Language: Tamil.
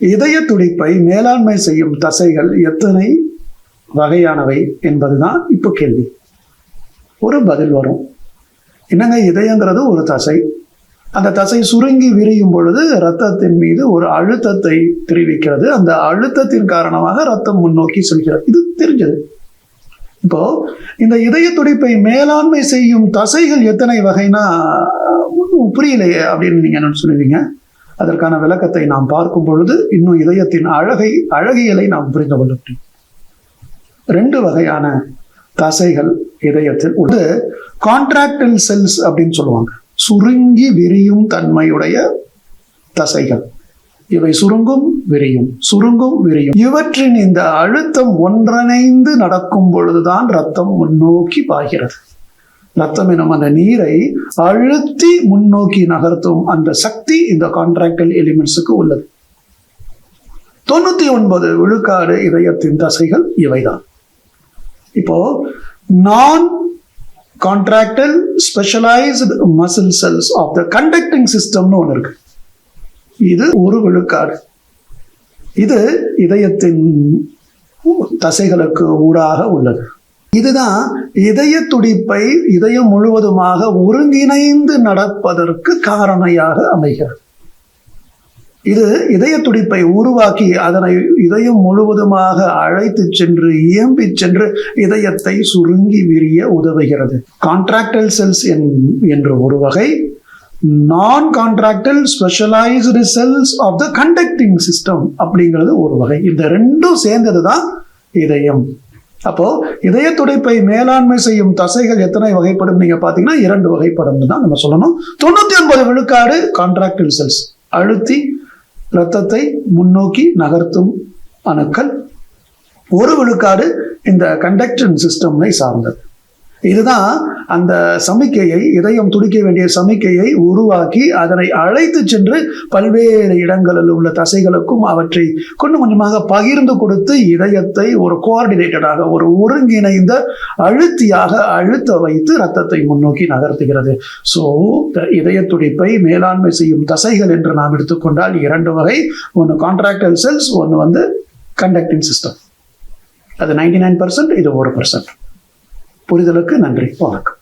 இதய துடிப்பை மேலாண்மை செய்யும் தசைகள் எத்தனை வகையானவை என்பதுதான் இப்போ கேள்வி. ஒரு பதில் வரும். என்னங்க இதயங்கிறது ஒரு தசை? அந்த தசை சுருங்கி விரியும் பொழுது இரத்தத்தின் மீது ஒரு அழுத்தத்தை தெரிவிக்கிறது. அந்த அழுத்தத்தின் காரணமாக ரத்தம் முன்னோக்கி செல்கிறது. இது தெரிஞ்சது. இப்போ இந்த இதய துடிப்பை மேலாண்மை செய்யும் தசைகள் எத்தனை வகைனா ஒன்றும் புரியலையே அப்படின்னு நீங்க என்ன சொல்லுவீங்க? அதற்கான விளக்கத்தை நாம் பார்க்கும் பொழுது இன்னும் இதயத்தின் அழகை அழகியலை நாம் புரிந்து கொள்ள முடியும். ரெண்டு வகையான தசைகள் இதயத்தில் உள்ளது கான்ட்ராக்டல் செல்ஸ் அப்படின்னு சொல்லுவாங்க. சுருங்கி விரியும் தன்மையுடைய தசைகள். இவை சுருங்கும் விரியும். சுருங்கும் விரியும். இவற்றின் இந்த அழுத்தம் ஒன்றிணைந்து நடக்கும் பொழுதுதான் ரத்தம் முன்னோக்கி பாய்கிறது. ரத்தம் எனும் அந்த நீரை அழுத்தி முன்னோக்கி நகர்த்தும் அந்த சக்தி இந்த கான்ட்ராக்டல் எலிமெண்ட்ஸுக்கு உள்ளது. தொண்ணூத்தி ஒன்பது விழுக்காடு இதயத்தின் தசைகள் இவைதான். இப்போ நான் contractile specialised muscle cells of the conducting சிஸ்டம்னு ஒன்று இருக்கு. இது ஒரு விழுக்காடு. இது இதயத்தின் தசைகளுக்கு ஊடாக உள்ளது. இதுதான் இதய துடிப்பை இதயம் முழுவதுமாக ஒருங்கிணைந்து நடப்பதற்கு காரணையாக அமைகிறது. இது இதய துடிப்பை உருவாக்கி அதனை இதயம் முழுவதுமாக அழைத்து சென்று இயம்பி சென்று இதயத்தை சுருங்கி விரிய உதவுகிறது. கான்ட்ராக்டல் செல்ஸ் என்று ஒரு வகை நான் contractile specialised cells of the conducting system அப்படிங்கிறது ஒரு வகை. இந்த ரெண்டும் சேர்ந்தது தான் இதயம். அப்போ இதய துடைப்பை மேலாண்மை செய்யும் தசைகள் எத்தனை வகைப்படும்? நீங்க பாத்தீங்கன்னா இரண்டு வகைப்படும் தான் நம்ம சொல்லணும். தொண்ணூத்தி ஒன்பது விழுக்காடு கான்ட்ராக்டில் செல்ஸ் அழுத்தி இரத்தத்தை முன்னோக்கி நகர்த்தும் அணுக்கள். ஒரு விழுக்காடு இந்த கண்டக்டன் சிஸ்டம்னை சார்ந்தது. இதுதான் அந்த சமிக்கையை இதயம் துடிக்க வேண்டிய சமிக்கையை உருவாக்கி அதனை அழைத்து சென்று பல்வேறு இடங்களில் உள்ள தசைகளுக்கும் அவற்றை கொஞ்சம் கொஞ்சமாக பகிர்ந்து கொடுத்து இதயத்தை ஒரு கோஆர்டினேட்டடாக ஒரு ஒருங்கிணைந்த அழுத்தியாக அழுத்த வைத்து ரத்தத்தை முன்னோக்கி நகர்த்துகிறது. ஸோ இதய துடிப்பை மேலாண்மை செய்யும் தசைகள் என்று நாம் எடுத்துக்கொண்டால் இரண்டு வகை. ஒன்று கான்ட்ராக்டல் செல்ஸ் ஒன்று வந்து கண்டக்டிங் சிஸ்டம் அது நைன்டி நைன் பர்சன்ட் இது ஒரு பர்சன்ட் புரிதலுக்கு நன்றி வணக்கம்.